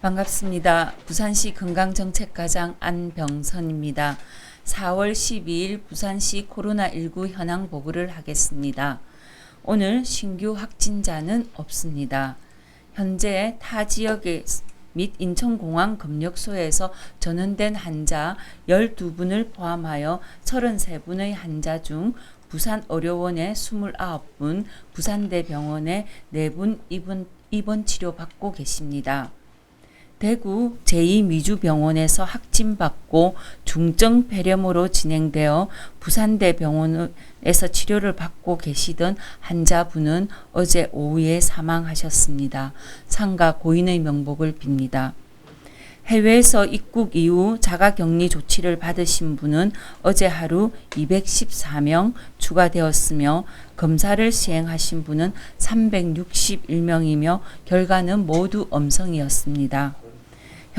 반갑습니다. 부산시 건강정책과장 안병선입니다. 4월 12일 부산시 코로나19 현황 보고를 하겠습니다. 오늘 신규 확진자는 없습니다. 현재 타 지역에 및 인천공항 검역소에서 전원된 환자 12분을 포함하여 33분의 환자 중 부산의료원에 29분, 부산대병원에 4분 입원, 입원 치료받고 계십니다. 대구 제2미주병원에서 확진받고 중증 폐렴으로 진행되어 부산대 병원에서 치료를 받고 계시던 환자분은 어제 오후에 사망하셨습니다. 상가 고인의 명복을 빕니다. 해외에서 입국 이후 자가격리 조치를 받으신 분은 어제 하루 214명 추가되었으며 검사를 시행하신 분은 361명이며 결과는 모두 음성이었습니다.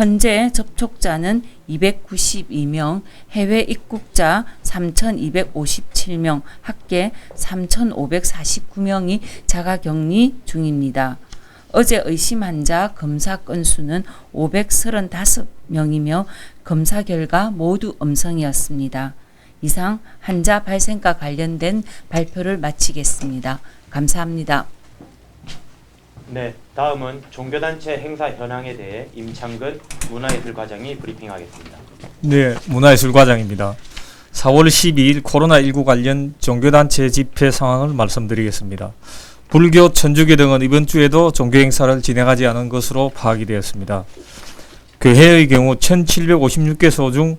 현재 접촉자는 292명, 해외 입국자 3,257명, 합계 3,549명이 자가 격리 중입니다. 어제 의심 환자 검사 건수는 535명이며 검사 결과 모두 음성이었습니다. 이상 환자 발생과 관련된 발표를 마치겠습니다. 감사합니다. 네, 다음은 종교단체 행사 현황에 대해 임창근 문화예술 과장이 브리핑하겠습니다. 네, 문화예술과장입니다. 4월 12일 코로나19 관련 종교단체 집회 상황을 말씀드리겠습니다. 불교, 천주교 등은 이번 주에도 종교 행사를 진행하지 않은 것으로 파악이 되었습니다. 교회의 경우 1756개소 중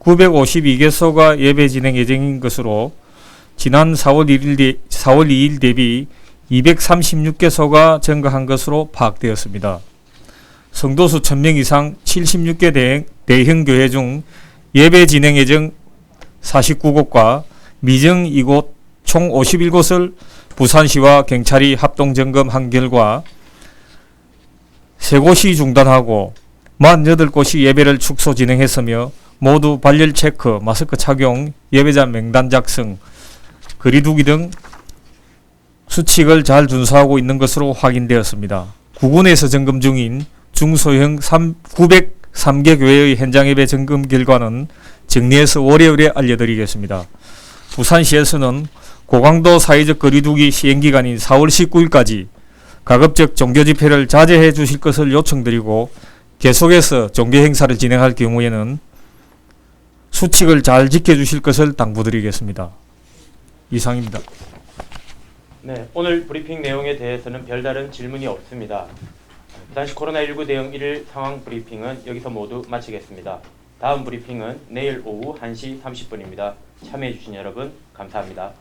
952개소가 예배 진행 예정인 것으로 지난 4월 1일, 대, 4월 2일 대비 236개소가 증가한 것으로 파악되었습니다. 성도수 1000명 이상 76개 대형, 대형 교회 중 예배 진행 예정 49곳과 미정 2곳 총 51곳을 부산시와 경찰이 합동 점검한 결과 3곳이 중단하고 48곳이 예배를 축소 진행했으며 모두 발열 체크, 마스크 착용, 예배자 명단 작성, 거리두기 등 수칙을 잘 준수하고 있는 것으로 확인되었습니다. 구군에서 점검 중인 중소형 3, 903개 교회의 현장 예배 점검 결과는 정리해서 월요일에 알려드리겠습니다. 부산시에서는 고강도 사회적 거리두기 시행 기간인 4월 19일까지 가급적 종교 집회를 자제해 주실 것을 요청드리고 계속해서 종교 행사를 진행할 경우에는 수칙을 잘 지켜 주실 것을 당부드리겠습니다. 이상입니다. 네, 오늘 브리핑 내용에 대해서는 별다른 질문이 없습니다. 부산시 코로나19 대응 1일 상황 브리핑은 여기서 모두 마치겠습니다. 다음 브리핑은 내일 오후 1시 30분입니다. 참여해주신 여러분 감사합니다.